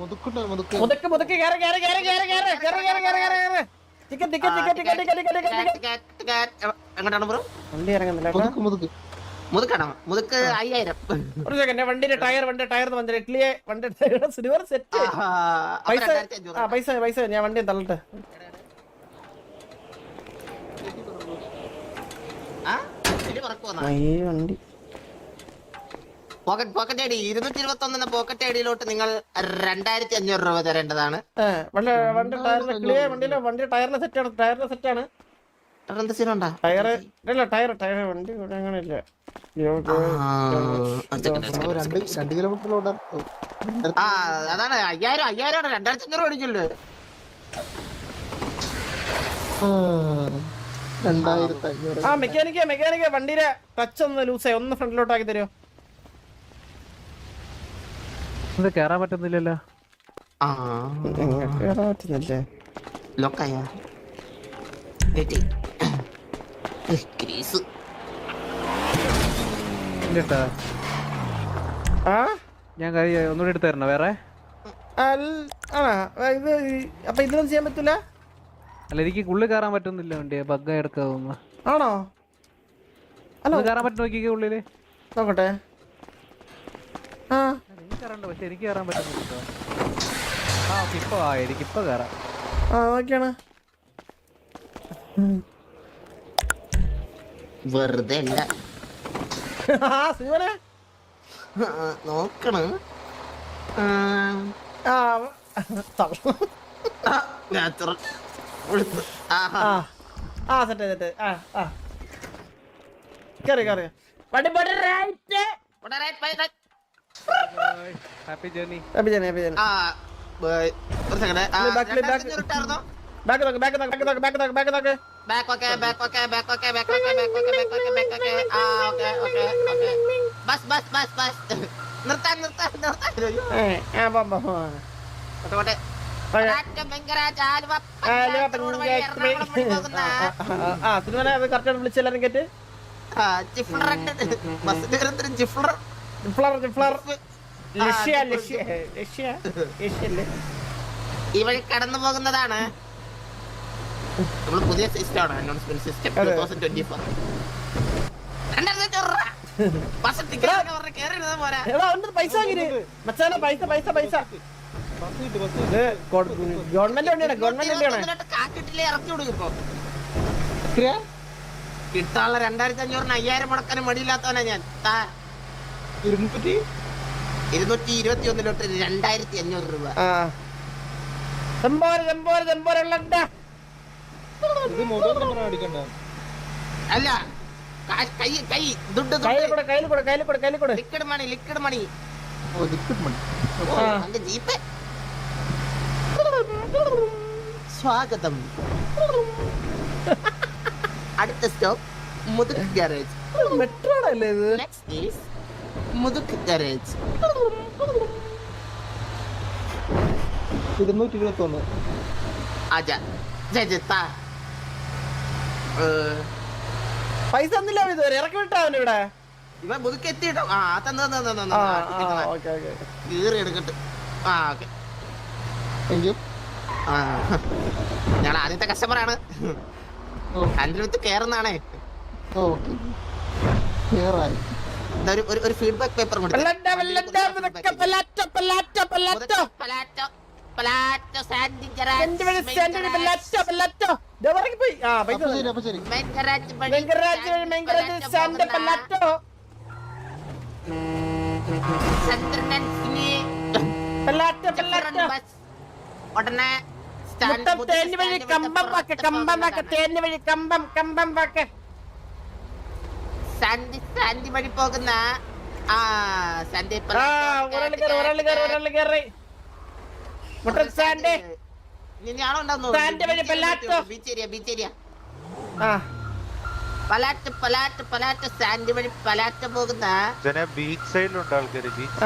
മുതുക്ക്. മുതക്ക് കേറ് കേറ് കേറ് കേറ് കേറ് കേറ് കേറ് കേറ് കേറ് കേറ്. Ticket ticket ticket ticket ticket ticket ticket എങ്ങോട്ടാണ് ബ്രോ വണ്ടി ഇറങ്ങുന്നില്ല. മുതുക്ക് മുതുക്ക്. മുതുക്കാണോ? മുതുക്ക് അയ്യായിരം. ഒരു സെക്കൻഡ് വണ്ടിന്റെ ടയർ വണ്ടി ടയർ വണ്ടി ഇഡ്ലിയെ വണ്ടി ടയർ സിൽവർ സെറ്റ് പൈസ ആ പൈസ പൈസ ഞാൻ വണ്ടി തള്ളട്ടെ? ഈ വണ്ടി. പോക്കറ്റ് പോക്കറ്റ് ഐ ഡി ഇരുന്നൂറ്റി ഇരുപത്തി ഒന്നിന് പോക്കറ്റ് ഐ ഡിയിലോട്ട് നിങ്ങൾ രണ്ടായിരത്തി അഞ്ഞൂറ് രൂപ തരേണ്ടതാണ് വണ്ടി വണ്ടി ടയറിന് ക്ലിയർ വണ്ടിയിലെ വണ്ടി ടയറിന് സെറ്റാണ് ടയറിന് സെറ്റാണ് അവിടെ എന്ത് സീനുണ്ടാ ടയർ ഇല്ല ടയർ ടയർ വണ്ടി ഇവിടെ അങ്ങനെ ഇല്ല രണ്ട് കിലോമീറ്ററിലോട്ട് ആ അതാണ് അയ്യായിരം അയ്യായിരം ആണ് രണ്ടായിരത്തി അഞ്ഞൂറ് രണ്ടായിരത്തി ആ മെക്കാനിക്ക മെക്കാനിക്ക വണ്ടിയുടെ ടച്ച് ഒന്ന് ലൂസായി ഒന്ന് ഫ്രണ്ടിലോട്ടാക്കി തരുമോ ഇത് കേറാൻ പറ്റുന്നില്ലല്ലോ. ആ. കേറാൻ പറ്റുന്നില്ലേ? ലോക്കായ ക്രീസ് ഇല്ലട്ടാ. ആ? ഞാൻ കൈ ഒന്നുകൂടി എടുത്ത് തരണോ വേറെ? അൽ- ആണോ? ആ, ഇത് അപ്പൊ ഇതിനൊന്നും ചെയ്യാൻ പറ്റൂല? അല്ല എനിക്ക് ഉള്ളിൽ കയറാൻ പറ്റുന്നില്ല വണ്ടി. ബഗ് എടുക്കാവുന്ന. ആണോ? അല്ല കയറാൻ പറ്റും നോക്കിക്കേ ഉള്ളിൽ? നോക്കട്ടെ. ആ. വെറുതെ അല്ല. ശിവനെ നോക്കണ. ആ. സെറ്റ് ആ ആ. കയറി കയറി പടി പടി റൈറ്റ് പടി റൈറ്റ് പടി happy journey happy journey happy journey ആ ബൈ. ഒരു സെക്കൻഡ് ആ ബാക്ക് ബാക്ക് ഇട്ടായിരുന്നോ? ബാക്ക് നോക്ക് ബാക്ക് നോക്ക് ബാക്ക് നോക്ക് ബാക്ക് നോക്ക് ബാക്ക് നോക്ക് back okay back okay back okay back okay back okay back okay back okay ആ okay okay. Okay bus bus bus bus നിർത്താൻ നിർത്താൻ നിർത്താൻ ആ ബോ ബോ ഓട്ടെ ഓട്ടെ ആ സിനിമനെ അത് കറക്റ്റ് വിളിച്ചെല്ലാരും കേട്ട്. ജിഫ്ലർ ബസ് ജിഫ്ലർ ജിഫ്ലർ ജിഫ്ലർ ഈ വഴി കടന്നു പോകുന്നതാണ്. നമ്മൾ പുതിയ സിസ്റ്റം ആണ്. Announcement system two thousand twenty four government വണ്ടിയാണ് ഗവൺമെന്റ് വണ്ടിയാണ്. കിട്ടാനുള്ള രണ്ടായിരത്തി അഞ്ഞൂറിന് അയ്യായിരം മുടക്കാനും മടിയില്ലാത്തവനാ ഞാൻ. ഇരുന്നൂറ്റി ഇരുന്നൂറ്റി ഇരുപത്തി ഒന്നിലോട്ട് രണ്ടായിരത്തി അഞ്ഞൂറ് രൂപ അല്ല കൈ കൈ ദുഡ് ലിക്വിഡ് മണി ലിക്വിഡ് മണി ഓ ലിക്വിഡ് മണി ജീപ്പ്. സ്വാഗതം. അടുത്ത സ്റ്റോപ്പ് മുതുക് ഗാരേജ്. മെട്രോടല്ലേ ഇത്? നെക്സ്റ്റ് ഈസ് മുതുക്ക് ഗാരേജ്. ഇരുന്നൂറ്റി ഇരുപത്തി ഒന്ന് അജ ജജിത്ത പൈസ തന്നില്ല ഇതുവരെ. ഇറക്കി വിട്ടാവൻ ഇവിടെ. ഇവ മുതുക്ക് എത്തിയിട്ടോ? ആ തന്നെ കീറി എടുക്കട്ടെ. ആ ഓക്കെ. താങ്ക് ഞാൻ ആദ്യത്തെ കസ്റ്റമറാണ് അതിന്റെ അടുത്ത് കയറുന്നാണേ ഓക്കെ ക്ലിയറായി ഒരു ഒരു ഫീഡ്ബാക്ക് പേപ്പർ ഉടനെ കമ്പം വാക്ക് കമ്പം വാക്ക് തേന് വഴി കമ്പം കമ്പം വാക്ക്. സന്ധി സന്ധി വഴി പോകുന്ന ആ സന്ദീപ് നിന്നെയാണോ ഉണ്ടാവുന്നു ബീച്ചേരിയ ബീച്ചേരിയ. ആ. പലാറ്റ് പലാറ്റ് പലാറ്റ് സാൻഡ് വഴി പലാറ്റ് പോകുന്ന ബീച്ച് സൈഡിലുണ്ട് ആൾക്കാർ ബീച്ച്